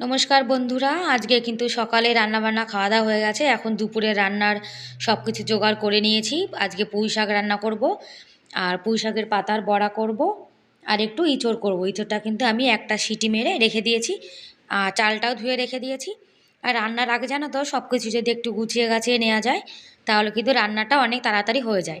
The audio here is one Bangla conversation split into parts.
নমস্কার বন্ধুরা, আজকে কিন্তু সকালে রান্নাবান্না খাওয়া দাওয়া হয়ে গেছে। এখন দুপুরে রান্নার সব কিছু জোগাড় করে নিয়েছি। আজকে পুঁই শাক রান্না করব, আর পুঁই শাকের পাতার বড়া করব, আর একটু ইঁচড় করব। ইঁচড়টা কিন্তু আমি একটা সিটি মেরে রেখে দিয়েছি, আর চালটাও ধুয়ে রেখে দিয়েছি। আর রান্নার আগে জানো তো সব কিছু যদি একটু গুছিয়ে গাছিয়ে নেওয়া যায়, তাহলে কিন্তু রান্নাটা অনেক তাড়াতাড়ি হয়ে যায়।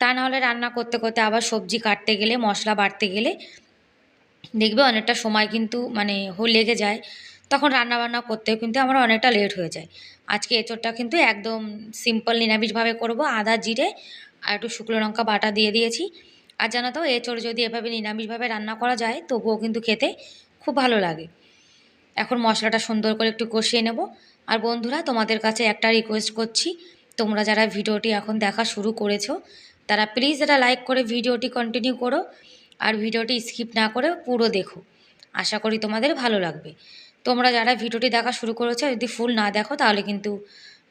তা নাহলে রান্না করতে করতে আবার সবজি কাটতে গেলে, মশলা বাটতে গেলে, দেখবে অনেকটা সময় কিন্তু মানে লেগে যায়। তখন রান্নাবান্না করতেও কিন্তু আমার অনেকটা লেট হয়ে যায়। আজকে এঁচোড়টা কিন্তু একদম সিম্পল নিরামিষভাবে করব, আদা জিরে আর একটু শুকনো লঙ্কা বাটা দিয়ে দিয়েছি। আর জানো তো, এঁচোড় যদি এভাবে নিরামিষভাবে রান্না করা যায়, তবুও কিন্তু খেতে খুব ভালো লাগে। এখন মশলাটা সুন্দর করে একটু কষিয়ে নেব। আর বন্ধুরা, তোমাদের কাছে একটা রিকোয়েস্ট করছি। তোমরা যারা ভিডিওটি এখন দেখা শুরু করেছ, তারা প্লিজ এটা লাইক করে ভিডিওটি কন্টিনিউ করো। আর ভিডিওটি স্কিপ না করে পুরো দেখো। আশা করি তোমাদের ভালো লাগবে। তোমরা যারা ভিডিওটি দেখা শুরু করেছ, যদি ফুল না দেখো, তাহলে কিন্তু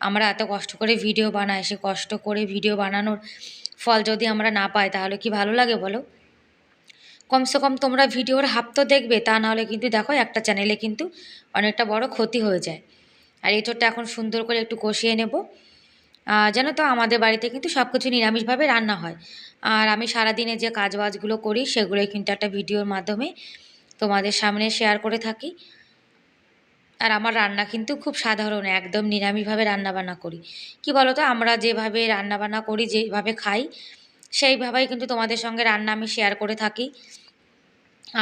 আমরা এত কষ্ট করে ভিডিও বানাই, সে কষ্ট করে ভিডিও বানানোর ফল যদি আমরা না পাই, তাহলে কি ভালো লাগে বলো? কমসে কম তোমরা ভিডিওর হাফ তো দেখবে, তা নাহলে কিন্তু দেখো একটা চ্যানেলে কিন্তু অনেকটা বড় ক্ষতি হয়ে যায়। আর এঁচোড়টা এখন সুন্দর করে একটু কষিয়ে নেব। জানো তো আমাদের বাড়িতে কিন্তু সব কিছু নিরামিষভাবে রান্না হয়। আর আমি সারাদিনে যে কাজবাজগুলো করি, সেগুলোই কিন্তু একটা ভিডিওর মাধ্যমে তোমাদের সামনে শেয়ার করে থাকি। আর আমার রান্না কিন্তু খুব সাধারণ, একদম নিরামিষভাবে রান্নাবান্না করি। কি বলো তো আমরা যেভাবে রান্নাবান্না করি, যেভাবে খাই, সেইভাবেই কিন্তু তোমাদের সঙ্গে রান্না আমি শেয়ার করে থাকি।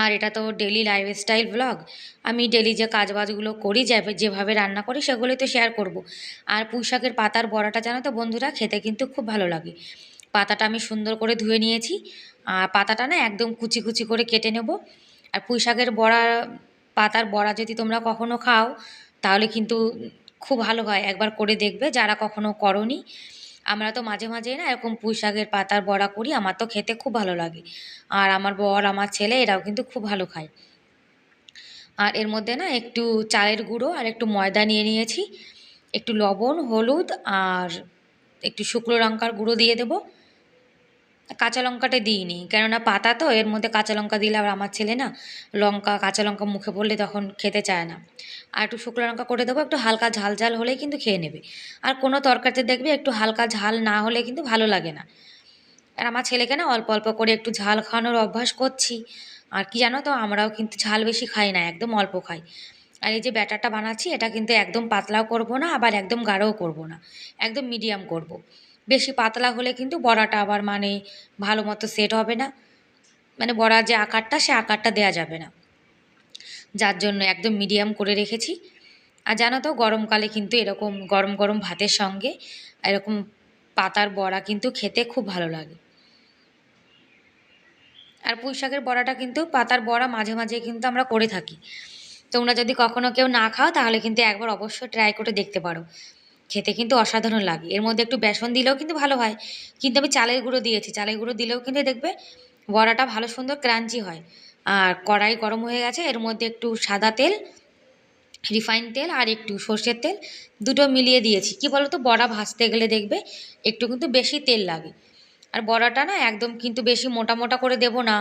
আর এটা তো ডেলি লাইফস্টাইল ব্লগ আমি ডেলি যে কাজবাজগুলো করি যেভাবে রান্না করি, সেগুলোই তো শেয়ার করব। আর পুঁই শাকের পাতার বড়াটা জানো তো বন্ধুরা? খেতে কিন্তু খুব ভালো লাগে। পাতাটা আমি সুন্দর করে ধুয়ে নিয়েছি। আর পাতাটা না একদম কুচি কুচি করে কেটে নেব। আর পুঁই শাকের বড়া পাতার বড়া যদি তোমরা কখনো খাও, তাহলে কিন্তু খুব ভালো হয়। একবার করে দেখবে, যারা কখনো করনি। আমরা তো মাঝে মাঝে না এরকম পুঁই শাকের পাতার বড়া করি, আমার তো খেতে খুব ভালো লাগে। আর আমার বর, আমার ছেলে, এরাও কিন্তু খুব ভালো খায়। আর এর মধ্যে না একটু চালের গুঁড়ো আর একটু ময়দা নিয়ে নিয়েছি। একটু লবণ, হলুদ আর একটু শুকনো লঙ্কার গুঁড়ো দিয়ে দেবো। কাঁচা লঙ্কাটা দিইনি। কেননা পাতা তো, এর মধ্যে কাঁচা লঙ্কা দিলে আবার আমার ছেলে না, লঙ্কা, কাঁচা লঙ্কা মুখে পড়লে তখন খেতে চায় না। আর একটু শুকনো লঙ্কা করে দেবো, একটু হালকা ঝাল ঝাল হলেই কিন্তু খেয়ে নেবে। আর কোনো তরকারিতে দেখবে একটু হালকা ঝাল না হলে কিন্তু ভালো লাগে না। আর আমার ছেলেকে না অল্প অল্প করে একটু ঝাল খাওয়ানোর অভ্যাস করছি। আর কি জানো তো, আমরাও কিন্তু ঝাল বেশি খাই না, একদম অল্প খাই। আর এই যে ব্যাটারটা বানাচ্ছি, এটা কিন্তু একদম পাতলাও করব না, আবার একদম গাঢ়ও করব না, একদম মিডিয়াম করব। বেশি পাতলা হলে কিন্তু বড়াটা আবার মানে ভালো মতো সেট হবে না। মানে বড়ার যে আকারটা, সে আকারটা দেয়া যাবে না। যার জন্য একদম মিডিয়াম করে রেখেছি। আর জানো তো, গরমকালে কিন্তু এরকম গরম গরম ভাতের সঙ্গে এরকম পাতার বড়া কিন্তু খেতে খুব ভালো লাগে। আর পুঁই শাকের বড়াটা কিন্তু পাতার বড়া মাঝে মাঝে কিন্তু আমরা করে থাকি। তোমরা যদি কখনো কেউ না খাও, তাহলে কিন্তু একবার অবশ্যই ট্রাই করে দেখতে পারো। খেতে কিন্তু অসাধারণ লাগে। এর মধ্যে একটু বেসন দিলেও কিন্তু ভালো হয়। কিন্তু আমি চালের গুঁড়ো দিয়েছি। চালের গুঁড়ো দিলেও কিন্তু দেখবে বড়াটা ভালো সুন্দর ক্রাঞ্চি হয়। আর কড়াই গরম হয়ে গেছে। এর মধ্যে একটু সাদা তেল, রিফাইন তেল আর একটু সর্ষের তেল দুটো মিলিয়ে দিয়েছি। কি বলো তো বড়া ভাজতে গেলে দেখবে একটু কিন্তু বেশি তেল লাগে। আর বড়াটা না একদম কিন্তু বেশি মোটা মোটা করে দেব না।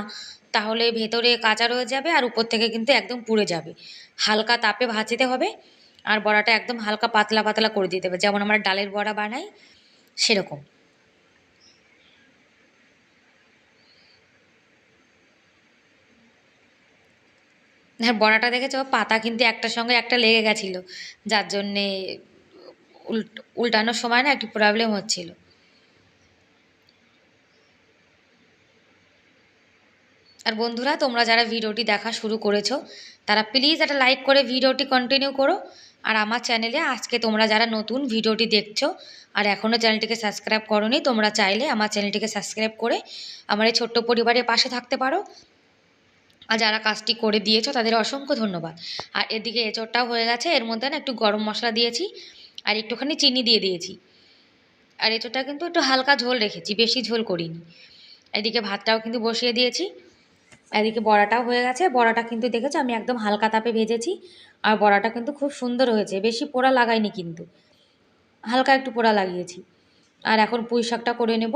তাহলে ভেতরে কাঁচা রয়ে যাবে আর উপর থেকে কিন্তু একদম পুড়ে যাবে। হালকা তাপে ভাজতে হবে। আর বড়াটা একদম হালকা পাতলা পাতলা করে দিতে হবে। যেমন আমরা ডালের বড়া বানাই, সেরকম। হ্যাঁ বড়াটা দেখেছ? পাতা কিন্তু একটার সঙ্গে একটা লেগে গেছিল, যার জন্যে উল্ট, উল্টানোর সময় না একটু প্রবলেম হচ্ছিল। আর বন্ধুরা, তোমরা যারা ভিডিওটি দেখা শুরু করেছ, তারা প্লিজ একটা লাইক করে ভিডিওটি কন্টিনিউ করো। আর আমার চ্যানেলে আজকে তোমরা যারা নতুন ভিডিওটি দেখছ আর এখনও চ্যানেলটিকে সাবস্ক্রাইব করনি, তোমরা চাইলে আমার চ্যানেলটিকে সাবস্ক্রাইব করে আমার এই ছোট্ট পরিবারের পাশে থাকতে পারো। আর যারা কাজটি করে দিয়েছ, তাদের অসংখ্য ধন্যবাদ। আর এদিকে এঁচোড়টাও হয়ে গেছে, এর মধ্যে না একটু গরম মশলা দিয়েছি আর একটুখানি চিনি দিয়ে দিয়েছি। আর এঁচোড়টা কিন্তু একটু হালকা ঝোল রেখেছি, বেশি ঝোল করিনি। এদিকে ভাতটাও কিন্তু বসিয়ে দিয়েছি। এদিকে বড়াটাও হয়ে গেছে। বড়াটা কিন্তু দেখেছ আমি একদম হালকা তাপে ভেজেছি। আর বড়াটা কিন্তু খুব সুন্দর হয়েছে। বেশি পোড়া লাগাইনি কিন্তু। হালকা একটু পোড়া লাগিয়েছি। আর এখন পুঁই শাকটা করে নেব।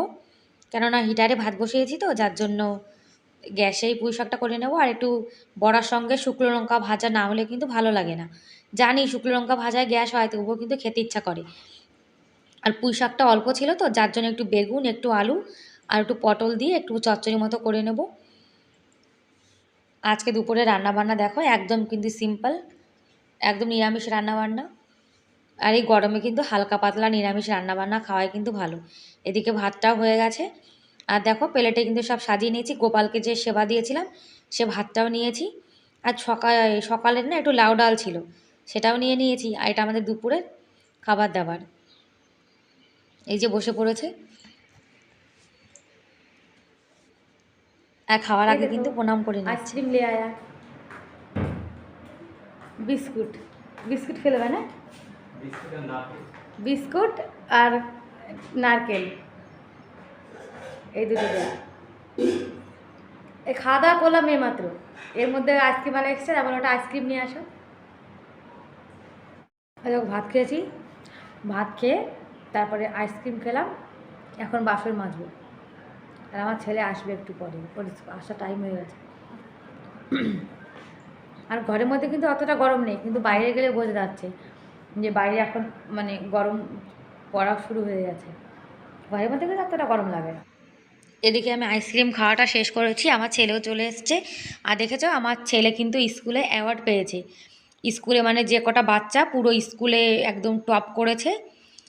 কেননা হিটারে ভাত বসিয়েছি তো, যার জন্য গ্যাসেই পুঁই শাকটা করে নেব। আর একটু বড়ার সঙ্গে শুকনো লঙ্কা ভাজা না হলে কিন্তু ভালো লাগে না। জানি শুকনো লঙ্কা ভাজায় গ্যাস হয়, তবুও কিন্তু খেতে ইচ্ছা করে। আর পুঁই শাকটা অল্প ছিল তো, যার জন্য একটু বেগুন, একটু আলু আর একটু পটল দিয়ে একটু চচ্চড়ি মতো করে নেব। আজকে দুপুরে রান্নাবান্না দেখো, একদম কিন্তু সিম্পল একদম নিরামিষ রান্নাবান্না। আর এই গরমে কিন্তু হালকা পাতলা নিরামিষ রান্নাবান্না খাওয়াই কিন্তু ভালো। এদিকে ভাতটাও হয়ে গেছে। আর দেখো, প্লেটে কিন্তু সব সাজিয়ে নিয়েছি। গোপালকে যে সেবা দিয়েছিলাম, সে ভাতটাও নিয়েছি। আর সকাল সকালের না একটু লাউ ডাল ছিল, সেটাও নিয়ে নিয়েছি। আর এটা আমাদের দুপুরের খাবার দাবার। এই যে বসে পড়েছে। হ্যাঁ খাওয়ার আগে কিন্তু প্রণাম করে নিই আইসক্রিম নিয়ে আয়া। বিস্কুট। বিস্কুট ফেলবে না? বিস্কুট আর নারকেল। এই দুটো এই খাওয়া দাওয়া করলাম মাত্র। এর মধ্যে আইসক্রিম আলা এক্সট্রা আবার ওটা আইসক্রিম নিয়ে আসো। দেখো ভাত খেয়েছি। ভাত খেয়ে তারপরে আইসক্রিম খেলাম। এখন বাফের মাজবো। আর আমার ছেলে আসবে একটু পরে আসার টাইম হয়ে গেছে। আর ঘরের মধ্যে কিন্তু অতটা গরম নেই, কিন্তু বাইরে গেলে বোঝা যাচ্ছে যে বাইরে এখন মানে গরম পড়া শুরু হয়ে গেছে। ঘরের মধ্যে কিন্তু অতটা গরম লাগে না। এদিকে আমি আইসক্রিম খাওয়াটা শেষ করেছি, আমার ছেলেও চলে এসছে। আর দেখেছ, আমার ছেলে কিন্তু স্কুলে অ্যাওয়ার্ড পেয়েছে। স্কুলে মানে যে কটা বাচ্চা পুরো স্কুলে একদম টপ করেছে।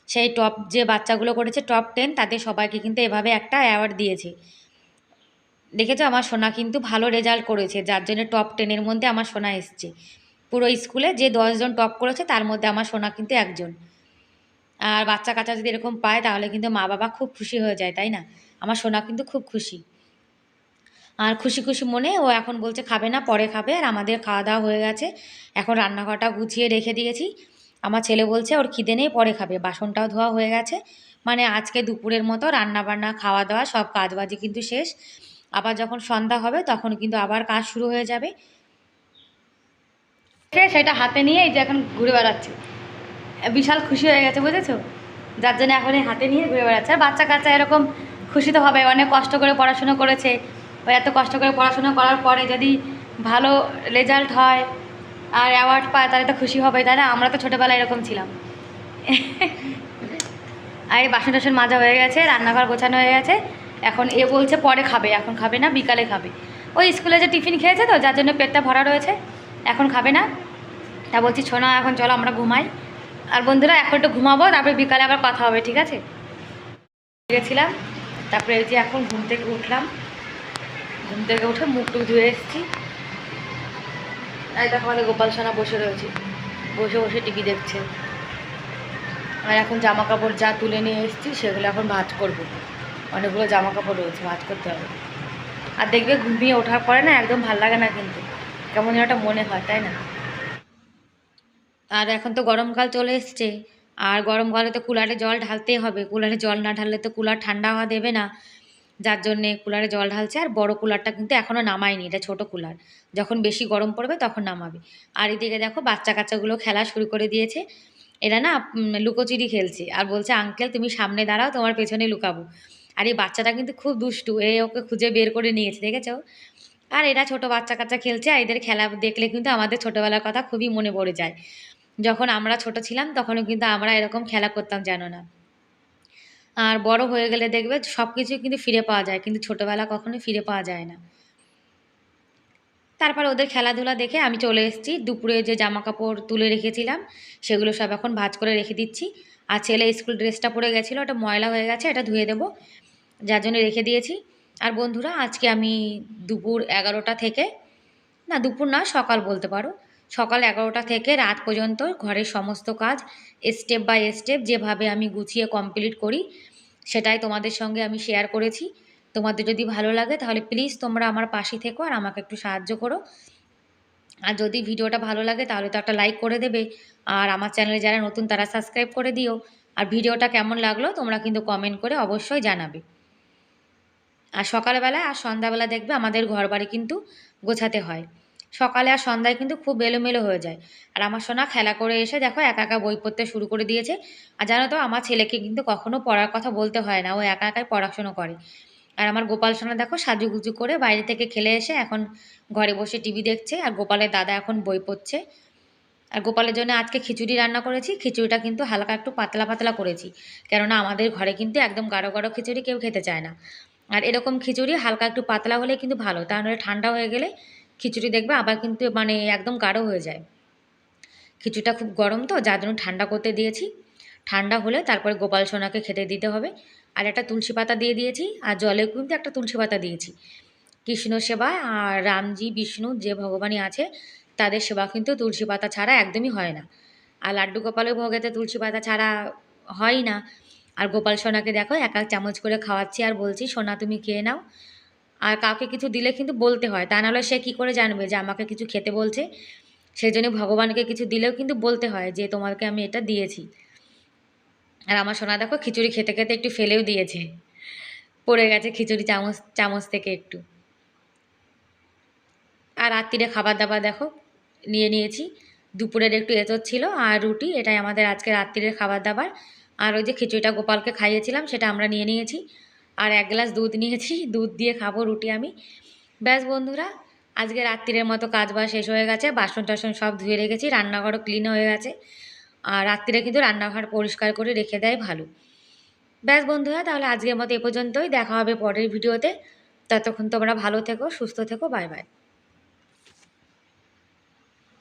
সেই টপ যে বাচ্চাগুলো করেছে টপ টেন তাদের সবাইকে কিন্তু এভাবে একটা অ্যাওয়ার্ড দিয়েছে। দেখেছ? আমার সোনা কিন্তু ভালো রেজাল্ট করেছে। যার জন্য টপ টেনের মধ্যে আমার সোনা এসছে। পুরো স্কুলে যে দশজন টপ করেছে, তার মধ্যে আমার সোনা কিন্তু একজন। আর বাচ্চা কাচ্চা যদি এরকম পায়, তাহলে কিন্তু মা বাবা খুব খুশি হয়ে যায়, তাই না? আমার সোনা কিন্তু খুব খুশি। আর খুশি খুশি মনে ও এখন বলছে, খাবে না, পরে খাবে। আর আমাদের খাওয়া দাওয়া হয়ে গেছে। এখন রান্নাঘরটা গুছিয়ে রেখে দিয়েছি। আমার ছেলে বলছে, ওর খিদে নেই, পরে খাবে। বাসনটাও ধোয়া হয়ে গেছে। মানে আজকে দুপুরের মতো রান্না বান্না খাওয়া দাওয়া সব কাজবাজি কিন্তু শেষ। আবার যখন সন্ধ্যা হবে, তখন কিন্তু আবার কাজ শুরু হয়ে যাবে। সেটা হাতে নিয়ে এই যে এখন ঘুরে বেড়াচ্ছে। বিশাল খুশি হয়ে গেছে, বুঝেছ? যার জন্য এখন হাতে নিয়ে ঘুরে বেড়াচ্ছে। আর বাচ্চা কাচ্চা এরকম খুশি তো হবে, অনেক কষ্ট করে পড়াশুনো করেছে। এত কষ্ট করে পড়াশুনো করার পরে যদি ভালো রেজাল্ট হয় আর অ্যাওয়ার্ড পায়, তাহলে তো খুশি হবে তাই না? আমরা তো ছোটোবেলায় এরকম ছিলাম। আর এই বাসন টাসন মাজা হয়ে গেছে, রান্নাঘর গোছানো হয়ে গেছে। এখন এ বলছে পরে খাবে, এখন খাবে না, বিকালে খাবে। ওই স্কুলে যে টিফিন খেয়েছে তো, যার জন্য পেটটা ভরা রয়েছে, এখন খাবে না। তা বলছি ছোনা এখন চলো, আমরা ঘুমাই। আর বন্ধুরা, এখন একটু ঘুমাবো, তারপরে বিকালে আবার কথা হবে, ঠিক আছে? গেছিলাম, তারপরে এই যে এখন ঘুম থেকে উঠলাম। ঘুম থেকে উঠে মুখ টুক ধুয়ে এসেছি। এই দেখো আমাদের গোপাল সোনা বসে রয়েছে। বসে বসে টিভি দেখছে। আর এখন জামা কাপড় যা তুলে নিয়ে এসেছি, সেগুলো এখন ভাজ করব। অনেকগুলো জামা কাপড় রয়েছে, ভাজ করতে হবে। আর দেখবে ঘুমিয়ে ওঠার পরে না একদম ভালো লাগে না কিন্তু। কেমন একটা মনে হয়, তাই না? আর এখন তো গরমকাল চলে এসছে। আর গরমকালে তো কুলারে জল ঢালতেই হবে। কুলারে জল না ঢাললে তো কুলার ঠান্ডা হওয়া দেবে না। যার জন্যে কুলারে জল ঢালছে আর বড় কুলারটা কিন্তু এখনও নামায়নি, এটা ছোট কুলার। যখন বেশি গরম পড়বে তখন নামাবে। আর এদিকে দেখো বাচ্চা কাচ্চাগুলো খেলা শুরু করে দিয়েছে। এরা না লুকোচুরি খেলছে আর বলছে, আঙ্কেল, তুমি সামনে দাঁড়াও, তোমার পেছনে লুকাবো। আর এই বাচ্চাটা কিন্তু খুব দুষ্টু, এ ওকে খুঁজে বের করে নিয়েছে, দেখেছ? আর এরা ছোট বাচ্চা কাচ্চা খেলছে আর এদের খেলা দেখলে কিন্তু আমাদের ছোটোবেলার কথা খুবই মনে পড়ে যায়। যখন আমরা ছোট ছিলাম তখনও কিন্তু আমরা এরকম খেলা করতাম জানো না। আর বড় হয়ে গেলে দেখবে সব কিছুই কিন্তু ফিরে পাওয়া যায়, কিন্তু ছোটোবেলা কখনোই ফিরে পাওয়া যায় না। তারপর ওদের খেলাধুলা দেখে আমি চলে এসেছি, দুপুরে যে জামা কাপড় তুলে রেখেছিলাম, সেগুলো সব এখন ভাঁজ করে রেখে দিচ্ছি। আর ছেলে স্কুল ড্রেসটা পরে গেছিল, ওটা ময়লা হয়ে গেছে, এটা ধুয়ে দেবো, যার জন্য রেখে দিয়েছি। আর বন্ধুরা, আজকে আমি দুপুর এগারোটা থেকে, না দুপুর না সকাল বলতে পারো সকাল এগারোটা থেকে রাত পর্যন্ত ঘরের সমস্ত কাজ স্টেপ বাই স্টেপ যেভাবে আমি গুছিয়ে কমপ্লিট করি, সেটাই তোমাদের সঙ্গে আমি শেয়ার করেছি। তোমাদের যদি ভালো লাগে তাহলে প্লিজ তোমরা আমার পাশে থেকো আর আমাকে একটু সাহায্য করো। আর যদি ভিডিওটা ভালো লাগে তাহলে তো একটা লাইক করে দেবে। আর আমার চ্যানেলে যারা নতুন তারা সাবস্ক্রাইব করে দিও। আর ভিডিওটা কেমন লাগল তোমরা কিন্তু কমেন্ট করে অবশ্যই জানাবে। আর সকালবেলা আর সন্ধ্যাবেলা দেখবে আমাদের ঘর বাড়ি কিন্তু গোছাতে হয়। সকালে আর সন্ধ্যায় কিন্তু খুব এলোমেলো হয়ে যায়। আর আমার সোনা খেলা করে এসে দেখো একা একা বই পড়তে শুরু করে দিয়েছে। আর জানো তো, আমার ছেলেকে কিন্তু কখনো পড়ার কথা বলতে হয় না, ও একা একাই পড়াশুনো করে। আর আমার গোপাল সোনা দেখো সাজুগুজু করে বাইরে থেকে খেলে এসে এখন ঘরে বসে টিভি দেখছে, আর গোপালের দাদা এখন বই পড়ছে। আর গোপালের জন্য আজকে খিচুড়ি রান্না করেছি, খিচুড়িটা কিন্তু হালকা একটু পাতলা পাতলা করেছি। কেননা আমাদের ঘরে কিন্তু একদম গাঢ় গাঢ় খিচুড়ি কেউ খেতে চায় না। আর এরকম খিচুড়ি হালকা একটু পাতলা হলে কিন্তু ভালো, তা নাহলে ঠান্ডা হয়ে গেলে খিচুড়ি দেখবে, আবার কিন্তু মানে একদম গাঢ় হয়ে যায়। খিচুড়িটা খুব গরম তো, যার জন্য ঠান্ডা করতে দিয়েছি। ঠান্ডা হলে তারপরে গোপাল সোনাকে খেতে দিতে হবে। আর একটা তুলসী পাতা দিয়ে দিয়েছি, আর জলে কিন্তু একটা তুলসী পাতা দিয়েছি। কৃষ্ণ সেবা আর রামজি, বিষ্ণু যে ভগবানই আছে, তাদের সেবা কিন্তু তুলসী পাতা ছাড়া একদমই হয় না। আর লাড্ডু গোপালের ভোগেতে তুলসী পাতা ছাড়া হয় না। আর গোপাল সোনাকে দেখো, এক এক চামচ করে খাওয়াচ্ছি আর বলছি, সোনা তুমি খেয়ে নাও। আর কাউকে কিছু দিলে কিন্তু বলতে হয়। তা নাহলে সে কী করে জানবে যে আমাকে কিছু খেতে বলছে? সেই জন্য ভগবানকে কিছু দিলেও কিন্তু বলতে হয় যে তোমাকে আমি এটা দিয়েছি। আর আমার সোনা দেখো খিচুড়ি খেতে খেতে একটু ফেলেও দিয়েছে। পড়ে গেছে খিচুড়ি চামচ চামচ থেকে একটু। আর রাত্রিরে খাবার দাবার দেখো, নিয়ে নিয়েছি। দুপুরের একটু এঁচোর ছিল আর রুটি, এটাই আমাদের আজকে রাত্রিরের খাবার দাবার। আর ওই যে খিচুড়িটা গোপালকে খাইয়েছিলাম, সেটা আমরা নিয়ে নিয়েছি। আর এক গ্লাস দুধ নিয়েছি, দুধ দিয়ে খাব রুটি আমি। ব্যাস বন্ধুরা, আজকে রাত্রিরের মতো কাজ বাজ শেষ হয়ে গেছে, বাসন টাসন সব ধুয়ে রেখেছি, রান্নাঘরও ক্লিন হয়ে গেছে। আর রাত্রিরে কিন্তু রান্নাঘর পরিষ্কার করে রেখে দেয় ভালো। ব্যাস বন্ধুরা, তাহলে আজকের মতো এ পর্যন্তই, দেখা হবে পরের ভিডিওতে। ততক্ষণ তোমরা ভালো থেকো, সুস্থ থেকো, বাই বাই।